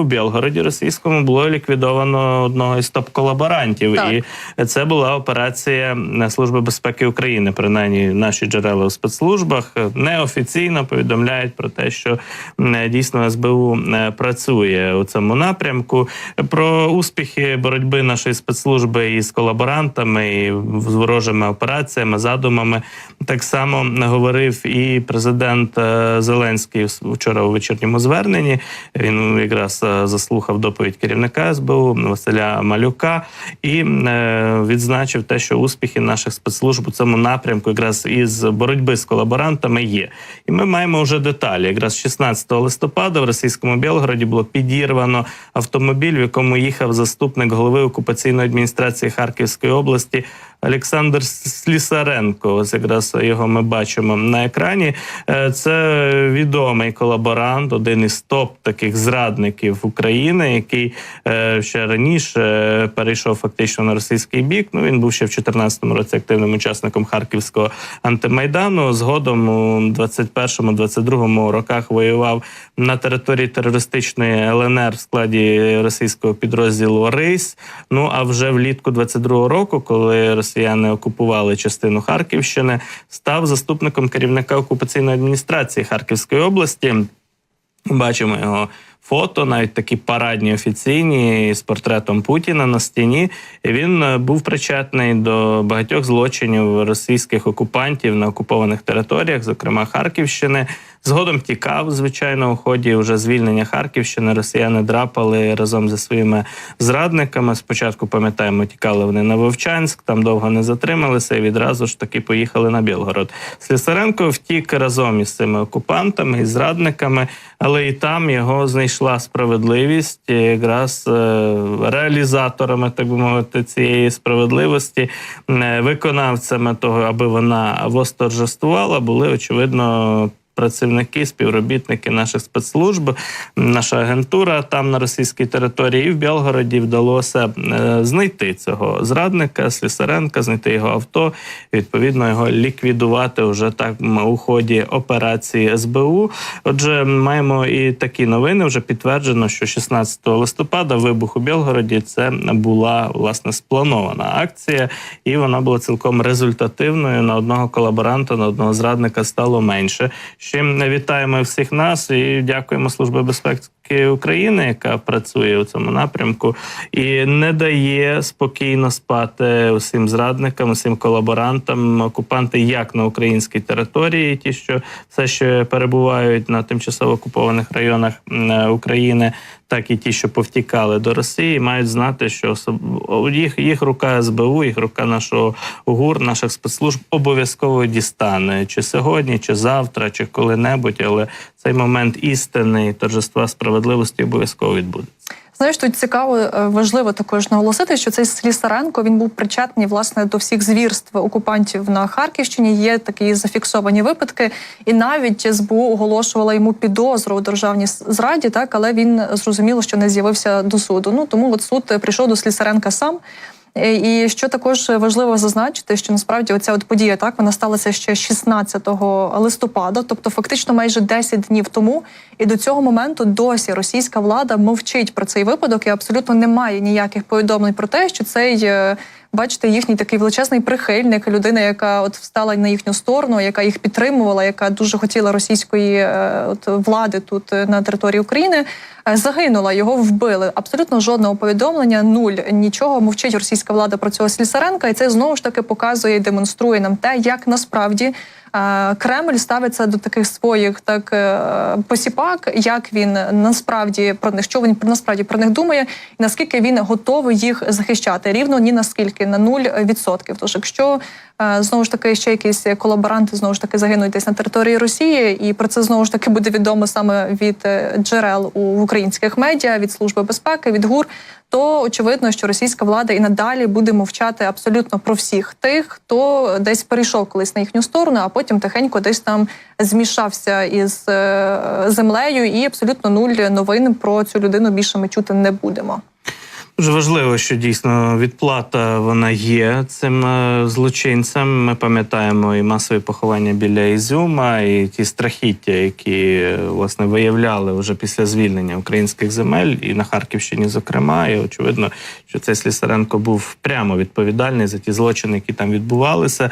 у Білгороді російському було ліквідовано одного із топ-колаборантів, і це була операція Служби безпеки України. Принаймні, наші джерела у спецслужбах неофіційно повідомляють про те, що дійсно СБУ працює у цьому напрямку. Про успіхи боротьби нашої спецслужби із колаборантами і з ворожими операціями, задумами так само говорив і президент е, Зеленський вчора у вечірньому зверненні. Він якраз заслухав доповідь керівника СБУ Василя Малюка і е, відзначив те, що успіхи наших спецслужб у цьому напрямку, якраз із боротьби з колаборантами, є. І ми маємо вже деталі. Якраз 16 листопада в російському Білгороді було підірвано автомобіль, в якому їхав заступник голови окупаційної адміністрації Харківської області. Олександр Слісаренко, ось якраз його ми бачимо на екрані. Е, Це відомий колаборант, один із топ таких зрадників України, який е, ще раніше перейшов фактично на російський бік. Ну він був ще в 2014 році активним учасником харківського антимайдану. Згодом у 21-22 роках воював на території терористичної ЛНР в складі російського підрозділу Рейс. Ну а вже влітку 22-го року, коли росіяни окупували частину Харківщини, став заступником керівника окупаційної адміністрації Харківської області. Бачимо його фото, навіть такі парадні офіційні з портретом Путіна на стіні. І він е, був причетний до багатьох злочинів російських окупантів на окупованих територіях, зокрема Харківщини. Згодом тікав, звичайно, у ході вже звільнення Харківщини. Росіяни драпали разом зі своїми зрадниками. Спочатку пам'ятаємо, тікали вони на Вовчанськ, там довго не затрималися і відразу ж таки поїхали на Білгород. Слісаренко втік разом із цими окупантами і зрадниками, але і там його знайшла справедливість, якраз е, реалізаторами, так би мовити, цієї справедливості, е, виконавцями того, аби вона восторжествувала, були очевидно. Працівники, співробітники наших спецслужб, наша агентура там на російській території і в Білгороді вдалося е, знайти цього зрадника Слісаренка, знайти його авто, відповідно його ліквідувати вже так у ході операції СБУ. Отже, маємо і такі новини. Вже підтверджено, що 16 листопада вибух у Білгороді це була власне спланована акція, і вона була цілком результативною. На одного колаборанта, на одного зрадника стало менше. Чим вітаємо всіх нас. І дякуємо Службі безпеки України, яка працює у цьому напрямку і не дає спокійно спати усім зрадникам, усім колаборантам, окупанти як на українській території, ті, що все ще перебувають на тимчасово окупованих районах е, України, так і ті, що повтікали до Росії, мають знати, що їх, їх рука СБУ, їх рука нашого ГУР, наших спецслужб обов'язково дістане чи сьогодні, чи завтра, чи коли-небудь, але цей момент істини і торжества справедливості обов'язково відбудеться. Знаєш, тут цікаво, е, важливо також наголосити, що цей Слісаренко він був причетний власне до всіх звірств окупантів на Харківщині. Є такі зафіксовані випадки, і навіть СБУ оголошувала йому підозру у державній зраді, так але він зрозуміло, що не з'явився до суду. Ну тому от суд е, прийшов до Слісаренка сам. Е, І що також важливо зазначити, що насправді оця от подія так вона сталася ще 16 листопада, тобто фактично майже 10 днів тому. І до цього моменту досі російська влада мовчить про цей випадок і абсолютно немає ніяких повідомлень про те, що цей. Бачите, їхній такий величезний прихильник, людина, яка от встала на їхню сторону, яка їх підтримувала, яка дуже хотіла російської е, от влади тут е, на території України, е, загинула. Його вбили. Абсолютно жодного повідомлення, нуль нічого. Мовчить російська влада про цього Слісаренка, і це знову ж таки показує і демонструє нам те, як насправді. Е, Кремль ставиться до таких своїх так е, посіпак, як він насправді про них, що він насправді про них думає, і наскільки він готовий їх захищати. Рівно ні наскільки на нуль відсотків. Тож, якщо знову ж таки ще якісь колаборанти знову ж таки загинуть десь на території Росії, і про це знову ж таки буде відомо саме від е, джерел у українських медіа, від служби безпеки, від ГУР. То очевидно, що російська влада і надалі буде мовчати абсолютно про всіх тих, хто десь перейшов колись на їхню сторону, а потім тихенько десь там змішався із е, землею, і абсолютно нуль новин про цю людину більше ми чути не будемо. Дуже важливо, що дійсно відплата вона є цим злочинцем. злочинцям. Ми пам'ятаємо і масові поховання біля Ізюма, і ті страхіття, які е, власне виявляли вже після звільнення українських земель, і на Харківщині, зокрема. І очевидно, що цей Слісаренко був прямо відповідальний за ті злочини, які там відбувалися.